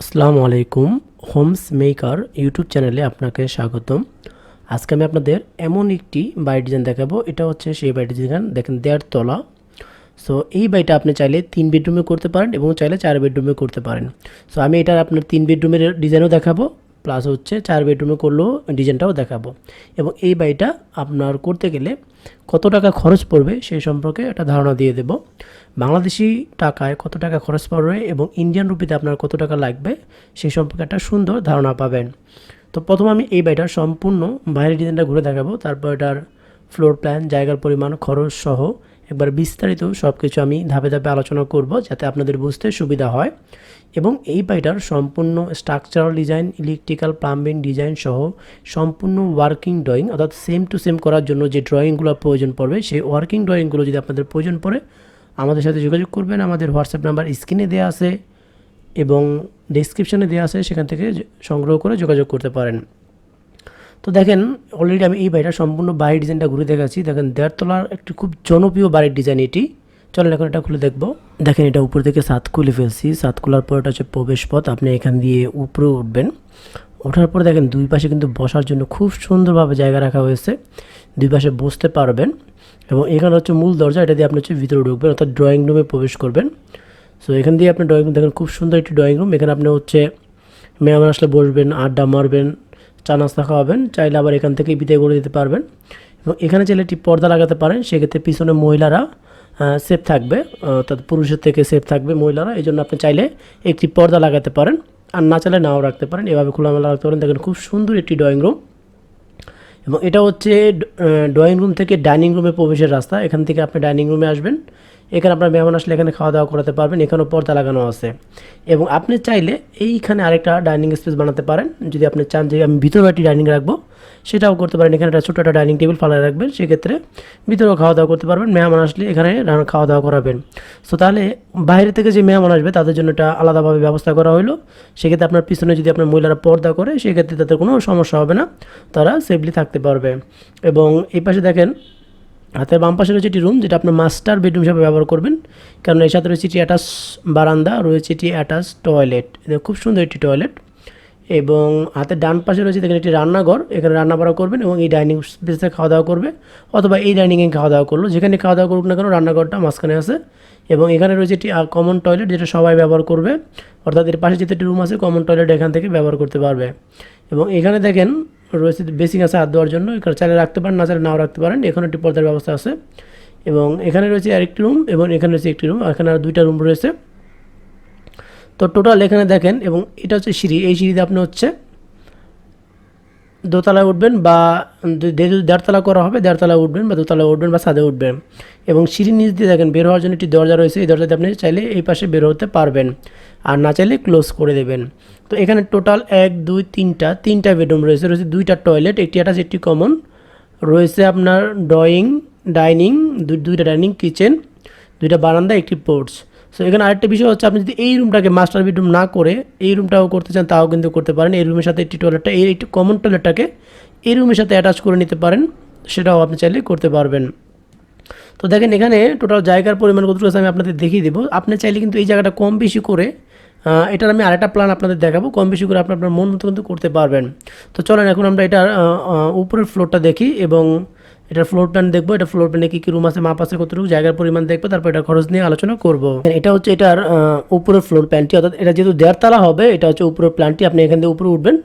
আসসালামু আলাইকুম, Holmes maker YouTube চ্যানেলে আপনাকে স্বাগতম। আজকে আমি আপনাদের এমন একটি বাড়ি ডিজাইন দেখাবো, এটা হচ্ছে সেই বাড়ি ডিজাইন দেখেন দেড় তলা। সো এই বাড়িটা আপনি চাইলে তিন বেডরুমে করতে পারেন এবং চাইলে চার বেডরুমে করতে পারেন। সো আমি এটার আপনার তিন বেডরুমের ডিজাইনও দেখাবো। প্লাস হচ্ছে চার বেডরুমে করলেও ডিজাইনটাও দেখাবো। এবং এই বাড়িটা আপনার করতে গেলে কত টাকা খরচ পড়বে সেই সম্পর্কে একটা ধারণা দিয়ে দেব। বাংলাদেশি টাকায় কত টাকা খরচ পড়বে এবং ইন্ডিয়ান রুপিতে আপনার কত টাকা লাগবে সেই সম্পর্কে একটা সুন্দর ধারণা পাবেন। তো প্রথম আমি এই বাড়িটার সম্পূর্ণ বাইরের ডিজাইনটা ঘুরে দেখাবো, তারপর এটার ফ্লোর প্ল্যান জায়গার পরিমাণ, খরচ সহ একবার বিস্তারিত সব কিছু আমি ধাপে ধাপে আলোচনা করব যাতে আপনাদের বুঝতে সুবিধা হয়। এবং এই বাড়িটার সম্পূর্ণ structural design, electrical, plumbing design সহ সম্পূর্ণ ওয়ার্কিং ড্রয়িং, অর্থাৎ সেম টু সেম করার জন্য যে ড্রয়িংগুলো প্রয়োজন পড়বে, সেই ওয়ার্কিং ড্রয়িংগুলো যদি আপনাদের প্রয়োজন পড়ে, আমাদের সাথে যোগাযোগ করবেন। আমাদের হোয়াটসঅ্যাপ নাম্বার স্ক্রিনে দেওয়া আছে এবং ডিসক্রিপশনে দেওয়া আছে, সেখান থেকে সংগ্রহ করে যোগাযোগ করতে পারেন। তো দেখেন অলরেডি আমি এই বাড়িটা সম্পূর্ণ বাড়ির ডিজাইনটা ঘুরে দেখাচ্ছি। দেখেন দেড়তলার একটি খুব জনপ্রিয় বাড়ির ডিজাইন এটি। চলেন এখন এটা খুলে দেখব। দেখেন, এটা উপর থেকে সাত খুলে ফেলছি। সাত খোলার পর এটা হচ্ছে প্রবেশ পথ আপনি এখান দিয়ে উপরে উঠবেন। ওঠার পর দেখেন, দুই পাশে কিন্তু বসার জন্য খুব সুন্দরভাবে জায়গা রাখা হয়েছে। দুই পাশে বসতে পারবেন এবং এখানে হচ্ছে মূল দরজা। এটা দিয়ে আপনি হচ্ছে ভিতরে ঢুকবেন, অর্থাৎ ড্রয়িং রুমে প্রবেশ করবেন। সো এখান দিয়ে আপনি ড্রয়িং রুম দেখেন, খুব সুন্দর একটি ড্রয়িং রুম এখানে আপনি হচ্ছে মেহমান আসলে বসবেন, আড্ডা মারবেন। চা নাস্তা খাওয়াবেন চাইলে আবার এখান থেকেই বিদায় করে দিতে পারবেন। এবং এখানে চাইলে একটি পর্দা লাগাতে পারেন। সেক্ষেত্রে পিছনে মহিলারা সেফ থাকবে। অর্থাৎ পুরুষের থেকে সেফ থাকবে মহিলারা। এই জন্য আপনি চাইলে একটি পর্দা লাগাতে পারেন। আর না চাইলে নাও রাখতে পারেন। এভাবে খোলামেলা রাখতে পারেন। দেখেন খুব সুন্দর একটি ড্রয়িং রুম এবং এটা হচ্ছে ড্রয়িং রুম থেকে ডাইনিং রুমে প্রবেশের রাস্তা। এখান থেকে আপনি ডাইনিং রুমে আসবেন। এখানে আপনার মেহমান আসলে এখানে খাওয়া দাওয়া করাতে পারবেন, এখানেও পর্দা লাগানো আছে। এবং আপনি চাইলে এইখানে আরেকটা ডাইনিং স্পেস বানাতে পারেন। যদি আপনি চান যে আমি ভিতরে একটি ডাইনিং রাখব, সেটাও করতে পারেন। এখানে একটা ছোটো একটা ডাইনিং টেবিল ফালায় রাখবেন। সেক্ষেত্রে ভিতরেও খাওয়া দাওয়া করতে পারবেন। মেহমান আসলে এখানে খাওয়া দাওয়া করাবেন। সো তাহলে বাইরে থেকে যে মেহমান আসবে, তাদের জন্য এটা আলাদাভাবে ব্যবস্থা করা হলো সেক্ষেত্রে আপনার পিছনে যদি আপনার মহিলারা পর্দা করে, সেক্ষেত্রে তাদের কোনো সমস্যা হবে না। তারা সেফলি থাকতে পারবে। এবং এই পাশে দেখেন হাতের বাম পাশে রয়েছে একটি রুম যেটা আপনার মাস্টার বেডরুম হিসাবে ব্যবহার করবেন। কারণ এর সাথে রয়েছে এটি অ্যাটাচ বারান্দা, রয়েছে এটি অ্যাটাচ টয়লেট খুব সুন্দর একটি টয়লেট এবং হাতের ডান পাশে রয়েছে দেখেন একটি রান্নাঘর, এখানে রান্না বাড়া করবেন এবং এই ডাইনিং স্পেসে খাওয়া দাওয়া করবে। অথবা এই ডাইনিংয়ে খাওয়া দাওয়া করল, যেখানে খাওয়া দাওয়া করুক না কেন, রান্নাঘরটা মাঝখানে আছে। এবং এখানে রয়েছে একটি কমন টয়লেট যেটা সবাই ব্যবহার করবে। অর্থাৎ এর পাশে যেতে একটি রুম আছে কমন টয়লেট এখান থেকে ব্যবহার করতে পারবে। এবং এখানে দেখেন রয়েছে বেসিং আছে হাত দেওয়ার জন্য। এখানে চাইলে রাখতে পারেন, না চাইলে নাও রাখতে পারেন। এখানে একটি পর্দার ব্যবস্থা আছে। এবং এখানে রয়েছে আরেকটি রুম এবং এখানে রয়েছে একটি রুম এখানে আর দুইটা রুম রয়েছে। তো টোটাল এখানে দেখেন এবং এটা হচ্ছে সিঁড়ি। এই সিঁড়িতে আপনি হচ্ছে দোতলায় উঠবেন বা দেড়তলা করা হবে, দেড়তলায় উঠবেন বা দোতলায় উঠবেন বা ছাদে উঠবেন। এবং সিঁড়ির নিচ দিয়ে দেখেন বের হওয়ার জন্য একটি দরজা রয়েছে। এই দরজাতে আপনি চাইলে এই পাশে বের হতে পারবেন। আর না চাইলে ক্লোজ করে দেবেন। তো এখানে টোটাল এক, দুই, তিনটা তিনটা বেডরুম রয়েছে। রয়েছে দুইটা টয়লেট, একটি অ্যাটাচ, একটি কমন। রয়েছে আপনার ড্রয়িং, ডাইনিং দুইটা ডাইনিং, কিচেন, দুইটা বারান্দা, একটি পোর্টস সো এখানে আরেকটা বিষয় হচ্ছে, আপনি যদি এই রুমটাকে মাস্টার বেডরুম না করে এই রুমটাও করতে চান, তাও কিন্তু করতে পারেন। এই রুমের সাথে একটি টয়লেটটা, এই একটি কমন টয়লেটটাকে এই রুমের সাথে অ্যাটাচ করে নিতে পারেন, সেটাও আপনি চাইলে করতে পারবেন। তো দেখেন এখানে টোটাল জায়গার পরিমাণ কতটুকু আমি আপনাদের দেখিয়ে দেবো। আপনি চাইলে কিন্তু এই জায়গাটা কম বেশি করে এটার আমি আরেকটা প্ল্যান আপনাদের দেখাবো। কম বেশি করে আপনি আপনার মন মতো কিন্তু করতে পারবেন। তো চলেন, এখন আমরা এটার উপরের ফ্লোরটা দেখি এবং এটার ফ্লোর প্ল্যান দেখব, এটা ফ্লোর প্ল্যানে কী কী রুম আছে মাপ আছে, কতটুকু জায়গার পরিমাণ দেখব, তারপর এটা খরচ নিয়ে আলোচনা করব। এটা হচ্ছে এটার উপরের ফ্লোর প্ল্যানটি অর্থাৎ এটা যেহেতু দেড়তলা হবে, এটা হচ্ছে উপরের প্ল্যানটি আপনি এখান থেকে উপরে উঠবেন।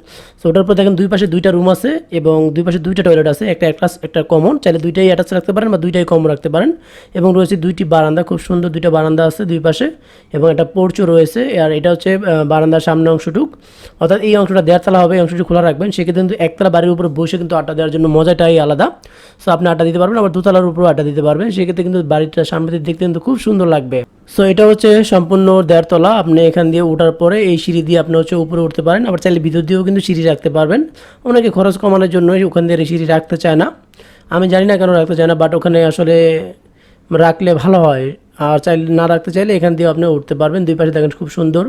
সো ওটার পর দেখেন দুই পাশে দুইটা রুম আছে এবং দুই পাশে দুইটা টয়লেট আছে, একটা একটা একটা কমন চাইলে দুইটাই অ্যাটাচ রাখতে পারেন বা দুইটাই কমন রাখতে পারেন। এবং রয়েছে দুইটি বারান্দা, খুব সুন্দর দুইটা বারান্দা আছে দুই পাশে, এবং একটা পোর্চও রয়েছে, আর এটা হচ্ছে বারান্দার সামনে অংশটুক। অর্থাৎ এই অংশটা দেড়তলা হবে, এই অংশটি খোলা রাখবেন, সেক্ষেত্রে কিন্তু একতলা বাড়ির উপরে বসে কিন্তু আড্ডা দেওয়ার জন্য মজাটাই আলাদা। সো আপনি আড্ডা দিতে পারবেন, আবার দোতলার উপরেও আড্ডা দিতে পারবেন। সেক্ষেত্রে কিন্তু বাড়িটা সামনে দেখতে কিন্তু খুব সুন্দর লাগবে। সো এটা হচ্ছে সম্পূর্ণ দেড়তলা। আপনি এখান দিয়ে ওঠার পরে এই সিঁড়ি দিয়ে আপনি হচ্ছে উপরে উঠতে পারেন, আবার চাইলে ভিতর দিয়েও কিন্তু সিঁড়ি রাখতে পারবেন। অনেকে খরচ কমানোর জন্য ওখান দিয়ে সিঁড়ি রাখতে চায় না। আমি জানি না কেন রাখতে চায় না বাট ওখানে আসলে রাখলে ভালো হয়। আর চাইলে না রাখতে চাইলে এখান দিয়ে আপনি উঠতে পারবেন। দুই পাশে দেখেন খুব সুন্দর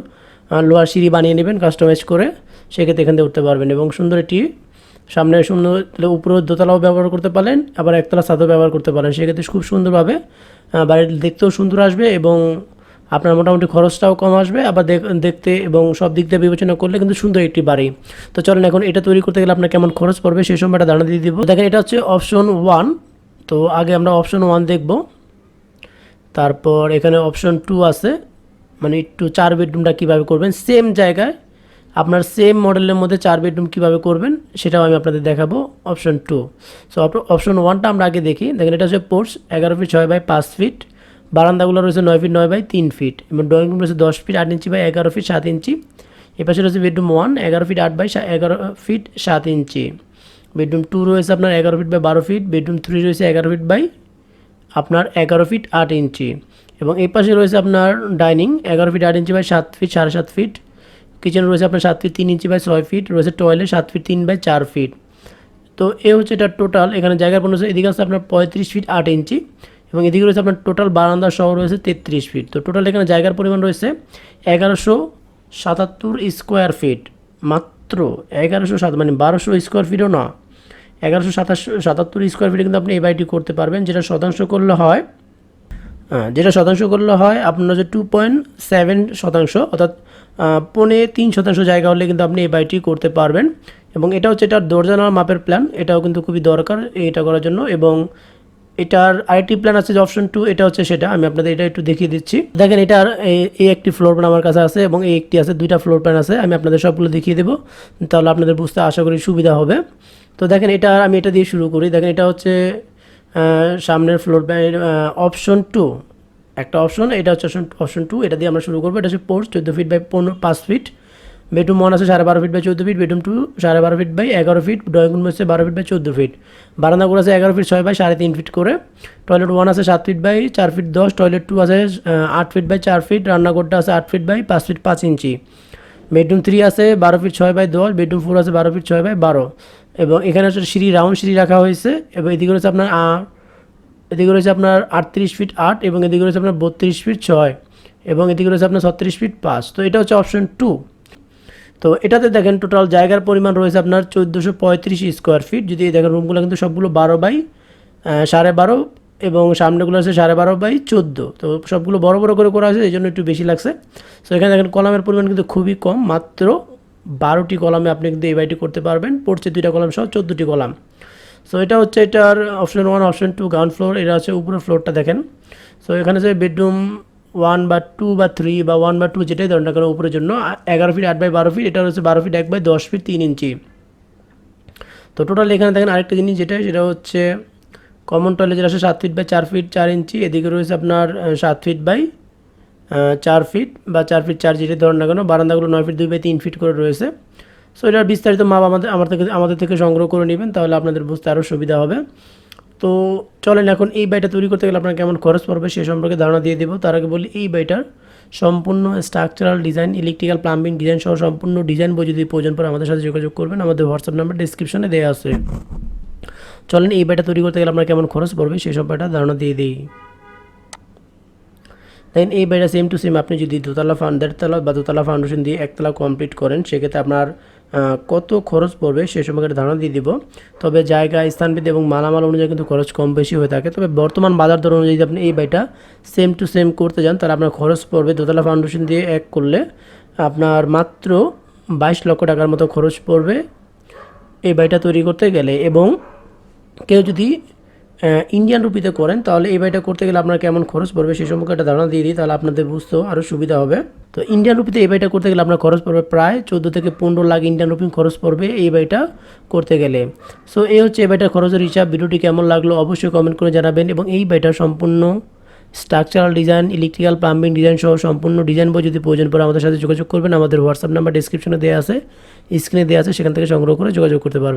লোহার সিঁড়ি বানিয়ে নেবেন কাস্টমাইজ করে সেক্ষেত্রে এখান দিয়ে উঠতে পারবেন। এবং সুন্দর একটি সামনে সুন্দর উপরেও দোতলাও ব্যবহার করতে পারেন, আবার একতলা ছাদও ব্যবহার করতে পারেন। সেক্ষেত্রে খুব সুন্দরভাবে বাড়ির দেখতেও সুন্দর আসবে এবং আপনার মোটামুটি খরচটাও কম আসবে। আবার দেখ- দেখতে এবং সব দিক দিয়ে বিবেচনা করলে কিন্তু সুন্দর একটি বাড়ি। তো চলেন এখন এটা তৈরি করতে গেলে আপনার কেমন খরচ পড়বে সেই সময় একটা ধারণা দিয়ে দিব। দেখেন এটা হচ্ছে অপশন ওয়ান তো আগে আমরা অপশন ওয়ান দেখব। তারপর এখানে অপশন টু আছে। মানে একটু চার বেডরুমটা কীভাবে করবেন? সেম জায়গায় আপনার সেম মডেলের মধ্যে চার বেডরুম কীভাবে করবেন, সেটাও আমি আপনাদের দেখাবো অপশন টু সো অপশন ওয়ানটা আমরা আগে দেখি। দেখেন, এটা হচ্ছে পোর্স এগারো ফিট ছয় বাই পাঁচ ফিট বারান্দাগুলো রয়েছে নয় ফিট নয় বাই তিন ফিট এবং ড্রয়িং রুম রয়েছে দশ ফিট আট ইঞ্চি বাই এগারো ফিট সাত ইঞ্চি। এপাশে রয়েছে বেডরুম ওয়ান এগারো ফিট আট বাই এগারো ফিট সাত ইঞ্চি। বেডরুম টু রয়েছে আপনার এগারো ফিট বাই বারো ফিট বেডরুম থ্রি রয়েছে এগারো ফিট বাই আপনার এগারো ফিট আট ইঞ্চি। এবং এই পাশে রয়েছে আপনার ডাইনিং এগারো ফিট আট ইঞ্চি বাই সাত ফিট সাড়ে সাত ফিট কিচেন রয়েছে আপনার সাত ফিট তিন ইঞ্চি বাই ছয় ফিট রয়েছে টয়লেট সাত ফিট তিন বাই চার ফিট তো এ হচ্ছে এটা টোটাল এখানে জায়গার পণ্য এদিকে আছে আপনার পঁয়ত্রিশ ফিট আট ইঞ্চি এবং এদিকে রয়েছে আপনার টোটাল বারান্দা সহ রয়েছে তেত্রিশ ফিট তো টোটাল এখানে জায়গার পরিমাণ রয়েছে এগারোশো সাতাত্তর স্কোয়ার ফিট মাত্র এগারোশো সাত মানে বারোশো স্কোয়ার ফিটও না, এগারোশো সাতাশ, সাতাত্তর স্কোয়ার ফিটে কিন্তু আপনি এই বাড়িটি করতে পারবেন, যেটা শতাংশ করলে হয় যেটা শতাংশ করলে হয় আপনার হচ্ছে টু পয়েন্ট সেভেন শতাংশ, অর্থাৎ পৌনে তিন শতাংশ জায়গা হলে কিন্তু আপনি এই বাড়িটি করতে পারবেন। এবং এটা হচ্ছে এটার দরজানার মাপের প্ল্যান এটাও কিন্তু খুবই দরকার এটা করার জন্য। এবং এটার আরেকটি প্ল্যান আছে যে অপশন টু এটা হচ্ছে সেটা। আমি আপনাদের এটা একটু দেখিয়ে দিচ্ছি। দেখেন এটার এই- এই একটি ফ্লোর প্ল্যান আমার কাছে আছে এবং এই একটি আছে, দুইটা ফ্লোর প্ল্যান আছে। আমি আপনাদের সবগুলো দেখিয়ে দেবো। তাহলে আপনাদের বুঝতে আশা করি সুবিধা হবে। তো দেখেন এটা আমি এটা দিয়ে শুরু করি। দেখেন এটা হচ্ছে সামনের ফ্লোর প্ল্যান অপশন টু একটা অপশন এটা হচ্ছে অপশন অপশন টু এটা দিয়ে আমরা শুরু করব। এটা হচ্ছে পোর্স চোদ্দ ফিট বাই পনেরো, পাঁচ ফিট বেডরুম ওয়ান আছে, সাড়ে বারো ফিট বাই চোদ্দ ফিট বেডরুম টু সাড়ে বারো ফিট বাই এগারো ফিট ড্রয়িং রুম হচ্ছে বারো ফিট বাই চোদ্দ ফিট বারান্দাগুলো আছে এগারো ফিট ছয় বাই সাড়ে তিন ফিট করে। টয়লেট ওয়ান আছে, সাত ফিট বাই চার ফিট দশ। টয়লেট টু আছে আট ফিট বাই চার ফিট রান্নাঘরটা আছে, আট ফিট বাই পাঁচ ফিট পাঁচ ইঞ্চি। বেডরুম থ্রি আছে, বারো ফিট ছয় বাই দশ। বেডরুম ফোর আছে, বারো ফিট ছয় বাই বারো। এবং এখানে হচ্ছে সিঁড়ি রাউন্ড সিঁড়ি রাখা হয়েছে। এবং এদিকে হচ্ছে আপনার এদিকে রয়েছে আপনার আটত্রিশ ফিট আট এবং এদিকে রয়েছে আপনার বত্রিশ ফিট ছয় এবং এদিকে রয়েছে আপনার ছত্রিশ ফিট পাঁচ। তো এটা হচ্ছে অপশন টু তো এটাতে দেখেন টোটাল জায়গার পরিমাণ রয়েছে আপনার চোদ্দোশো পঁয়ত্রিশ স্কোয়ার ফিট যদি দেখেন রুমগুলো কিন্তু সবগুলো বারো বাই সাড়ে বারো এবং সামনেগুলো আছে সাড়ে বারো বাই চোদ্দ। তো সবগুলো বড় বড় করে করা আছে, এই জন্য একটু বেশি লাগছে। তো এখানে দেখেন কলামের পরিমাণ কিন্তু খুবই কম, মাত্র বারোটি কলামে আপনি কিন্তু এই বাড়িটি করতে পারবেন। পড়ছে দুইটা কলাম সহ চোদ্দোটি কলাম। সো এটা হচ্ছে এটার option one option two ground floor এটা হচ্ছে উপরের ফ্লোরটা দেখেন। সো এখানে যে বেডরুম ওয়ান বা টু বা থ্রি বা ওয়ান বা টু যেটাই ধরেন না কেন উপরের জন্য এগারো ফিট আট বাই বারো ফিট এটা হচ্ছে বারো ফিট এক বাই দশ ফিট তিন ইঞ্চি। তো টোটাল এখানে দেখেন আরেকটা জিনিস যেটা, সেটা হচ্ছে কমন টয়লেট যেটা আছে সাত ফিট বাই চার ফিট চার ইঞ্চি, এদিকে রয়েছে আপনার সাত ফিট বাই চার ফিট বা চার ফিট চার যেটা ধরেন না কেন, বারান্দাগুলো নয় ফিট দুই বাই তিন ফিট করে রয়েছে। সো এটার বিস্তারিত মাপ আমাদের, আমার থেকে, আমাদের থেকে সংগ্রহ করে নেবেন, তাহলে আপনাদের বুঝতে আরও সুবিধা হবে। তো, চলেন এখন এই বাইটা তৈরি করতে গেলে আপনার কেমন খরচ পড়বে সে সম্পর্কে ধারণা দিয়ে দেবো। তার আগে বলি, এই বাইটার সম্পূর্ণ structural design electrical plumbing design সহ সম্পূর্ণ ডিজাইন বই যদি প্রয়োজন পড়ে আমাদের সাথে যোগাযোগ করবেন, আমাদের হোয়াটসঅ্যাপ নাম্বার ডিসক্রিপশনে দেওয়া আছে। চলেন এই বাইটা তৈরি করতে গেলে আপনার কেমন খরচ পড়বে সেই সম্পর্কে ধারণা দিয়ে দিই। দেন এই বাইটা সেম টু সেম আপনি যদি দোতলা ফাউন্ড তলা বা দোতলা ফাউন্ডেশন দিয়ে একতলা কমপ্লিট করেন, সেক্ষেত্রে আপনার কত খরচ পড়বে সে সম্পর্কে একটা ধারণা দিয়ে দিব। তবে জায়গা স্থানবিদ এবং মালামাল অনুযায়ী কিন্তু খরচ কম বেশি হয়ে থাকে। তবে বর্তমান বাজার দর অনুযায়ী আপনি এই বাড়িটা সেম টু সেম করতে যান, তাহলে আপনার খরচ পড়বে দোতলা ফাউন্ডেশন দিয়ে এক করলে আপনার মাত্র বাইশ লক্ষ টাকার মতো খরচ পড়বে এই বাড়িটা তৈরি করতে গেলে। এবং কেউ যদি ইন্ডিয়ান রুপিতে করেন, তাহলে এই বাড়িটা করতে গেলে আপনার কেমন খরচ পড়বে সেই সম্পর্কে একটা ধারণা দিয়ে দিই, তাহলে আপনাদের বুঝতেও আরও সুবিধা হবে। তো ইন্ডিয়ান রুপিতে এই বাড়িটা করতে গেলে আপনার খরচ পড়বে প্রায় চোদ্দ থেকে পনেরো লাখ ইন্ডিয়ান রুপি খরচ পড়বে এই বাড়িটা করতে গেলে। সো এই হচ্ছে এই বাড়িটার খরচের হিসাব, ভিডিওটি কেমন লাগল অবশ্যই কমেন্ট করে জানাবেন এবং এই বাড়িটার সম্পূর্ণ structural design electrical plumbing design সহ সম্পূর্ণ ডিজাইন বই যদি প্রয়োজন পড়ে আমাদের সাথে যোগাযোগ করবেন, আমাদের হোয়াটসঅ্যাপ নাম্বার ডিসক্রিপশনে দেওয়া আছে স্ক্রিনে দেওয়া আছে, সেখান থেকে সংগ্রহ করে যোগাযোগ করতে পারবেন।